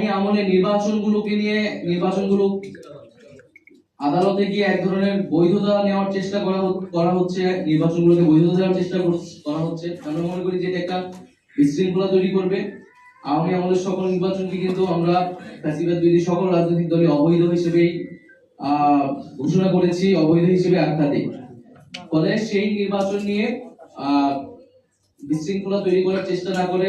আওয়ামী আমলে নির্বাচনগুলোকে নিয়ে, নির্বাচনগুলো, আদালতে গিয়ে এক ধরনের বৈধতা নেওয়ার চেষ্টা করা করা হচ্ছে, নির্বাচনগুলোকে বৈধতা দেওয়ার চেষ্টা করা হচ্ছে। আমরা মনে করি যে এটা একটা বিশৃঙ্খলা তৈরি করবে। আওয়ামী আমলের সকল নির্বাচনকে কিন্তু আমরা ফ্যাসিবাদ বিরোধী সকল রাজনৈতিক দলই অবৈধ হিসেবেই ঘোষণা করেছি, অবৈধ হিসেবে আখ্যা দিই। ফলে সেই নির্বাচন নিয়ে বিশৃঙ্খলা তৈরি করার চেষ্টা না করে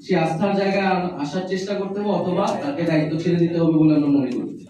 সেই আস্থার জায়গায় আসার চেষ্টা করতে হবে অথবা তাকে দায়িত্ব ছেড়ে দিতে হবে বলে আমরা মনে করি।